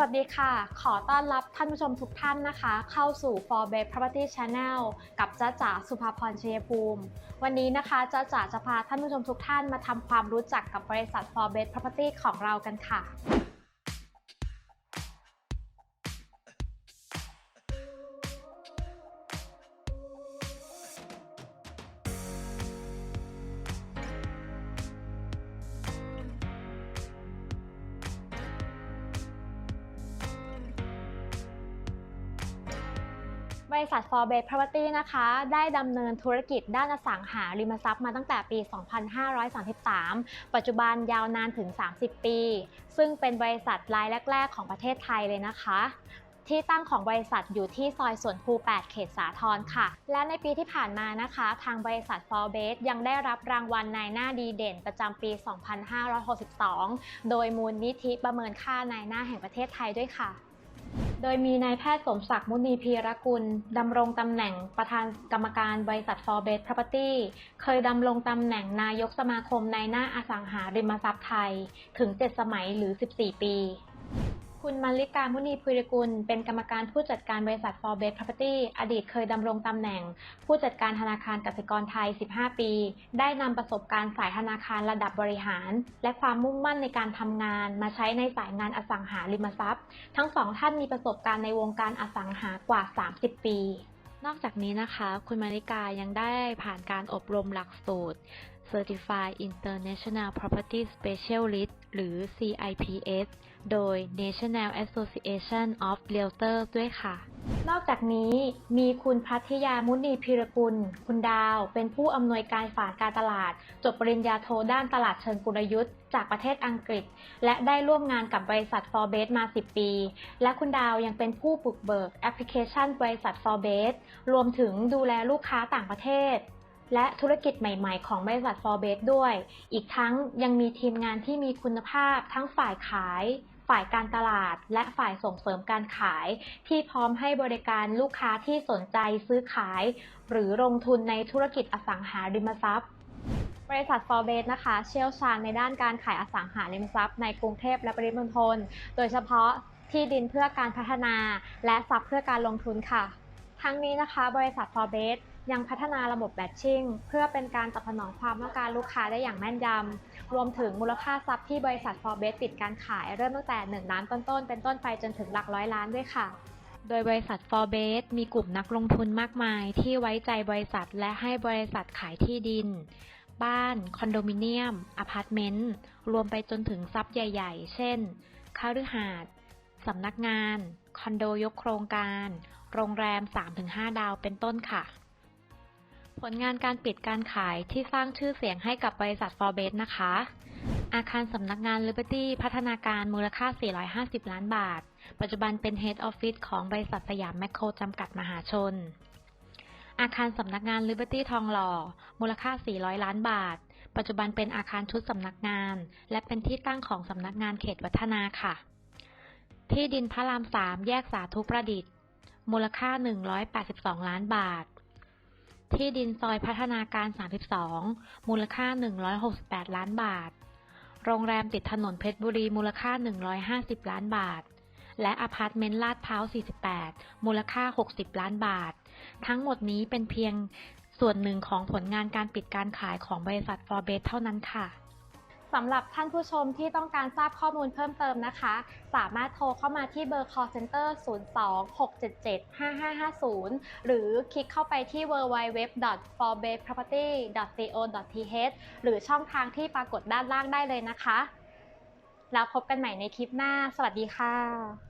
วัสดีค่ะ ขอต้อนรับท่านผู้ชมทุกท่านนะคะ เข้าสู่ Forbes Property Channel กับจ้าจ๋าสุภาพรชัยภูมิ วันนี้นะคะจ้าจ๋าจะพาท่านผู้ชมทุกท่านมาทำความรู้จักกับบริษัท Forbes Property ของเรากันค่ะ บริษัท For b a s Property นะคะ ได้ดำเนินธุรกิจด้านอสังหาริมทรัพย์มาตั้งแต่ปี 2533 ปัจจุบันยาวนานถึง 30 ปี ซึ่งเป็นบริษัทรายแรก ๆ ของประเทศไทยเลยนะคะ ที่ตั้งของบริษัทอยู่ที่ซอยสวนภู 8 เขตสาทรค่ะ และในปีที่ผ่านมานะคะ ทางบริษัท For b a s ยังได้รับรางวัลนายหน้าดีเด่นประจำปี 2562 โดยมูลนิธิประเมินค่านายหน้าแห่งประเทศไทยด้วยค่ะ โดยมีนายแพทย์สมศักดิ์มุนีพีรกุลดำรงตำแหน่งประธานกรรมการบริษัท For b a s Property เคยดำรงตำแหน่งนายกสมาคมในหน้าอสังหาริมทรัพย์ไทย ถึง 7 สมัยหรือ 14 ปี คุณมาริกามุนีพีรกุล เป็นกรรมการผู้จัดการบริษัท For b a s Property อดีตเคยดำรงตำแหน่ง ผู้จัดการธนาคารกสิกรไทย 15 ปี ได้นำประสบการณ์สายธนาคารระดับบริหาร และความมุ่งมั่นในการทำงาน มาใช้ในสายงานอสังหาริมทรัพย์ ทั้งสองท่านมีประสบการณ์ในวงการอสังหากว่า 30 ปี นอกจากนี้นะคะ คุณมาริกายังได้ผ่านการอบรมหลักสูตร Certified International Property Specialist หรือ CIPS โดย National Association of Realtors ด้วยค่ะ นอกจากนี้มีคุณพัทยามุนีพิรกุล คุณดาว เป็นผู้อำนวยการฝ่ายการตลาด จบปริญญาโทด้านตลาดเชิงกลยุทธ์ จากประเทศอังกฤษ และได้ร่วมงานกับบริษัท Forbes มา 10 ปี และคุณดาวยังเป็นผู้บุกเบิกแอปพลิเคชันบริษัท Forbes รวมถึงดูแลลูกค้าต่างประเทศ และธุรกิจใหม่ ๆ ของบริษัท Forbes ด้วย อีกทั้งยังมีทีมงานที่มีคุณภาพทั้งฝ่ายขาย ฝ่ายการตลาด และฝ่ายส่งเสริมการขาย ที่พร้อมให้บริการลูกค้าที่สนใจซื้อขาย หรือลงทุนในธุรกิจอสังหาริมทรัพย์บริษัท Forbes นะคะ เชี่ยวชาญในด้านการขายอสังหาริมทรัพย์ในกรุงเทพและปริมณฑล โดยเฉพาะที่ดินเพื่อการพัฒนา และทรัพย์เพื่อการลงทุนค่ะ ทั้งนี้นะคะ บริษัท Forbes ยังพัฒนาระบบแบทชิ่งเพื่อเป็นการตอบสนองความต้องการลูกค้าได้อย่างแม่นยำ รวมถึงมูลค่าทรัพย์ที่บริษัท Forbes ปิดการขายเริ่มตั้งแต่ 1 ล้านต้นๆเป็นต้นไปจนถึงหลักร้อยล้านด้วยค่ะ โดยบริษัท Forbes มีกลุ่มนักลงทุนมากมาย ที่ไว้ใจบริษัทและให้บริษัทขายที่ดิน บ้าน คอนโดมิเนียม อพาร์ตเมนต์ รวมไปจนถึงทรัพย์ใหญ่ ๆ เช่นคฤหาสน์สำนักงาน คอนโดยกโครงการ โรงแรม 3-5 ดาวเป็นต้นค่ะ ผลงานการปิดการขายที่สร้างชื่อเสียงให้กับบริษัท Forbes นะคะ อาคารสำนักงาน Liberty พัฒนาการมูลค่า 450 ล้านบาท ปัจจุบันเป็น Head Office ของบริษัทสยามแมคโครจำกัดมหาชน อาคารสำนักงาน Liberty ทองหล่อ มูลค่า 400 ล้านบาท ปัจจุบันเป็นอาคารชุดสำนักงาน และเป็นที่ตั้งของสำนักงานเขตวัฒนาค่ะ ที่ดินพระราม 3 แยกสาธุประดิษฐ์ มูลค่า 182 ล้านบาท ที่ดินซอยพัฒนาการ 32 มูลค่า 168 ล้านบาท โรงแรมติดถนนเพชรบุรีมูลค่า 150 ล้านบาท และอพาร์ตเมนต์ลาดพร้าว 48 มูลค่า 60 ล้านบาท ทั้งหมดนี้เป็นเพียงส่วนหนึ่งของผลงานการปิดการขายของบริษัทฟอร์เบสเท่านั้นค่ะ สำหรับท่านผู้ชมที่ต้องการทราบข้อมูลเพิ่มเติมนะคะ สามารถโทรเข้ามาที่เบอร์ call center 02-677-5550 หรือคลิกเข้าไปที่ www.forbesproperty.co.th หรือช่องทางที่ปรากฏด้านล่างได้เลยนะคะ แล้วพบกันใหม่ในคลิปหน้า สวัสดีค่ะ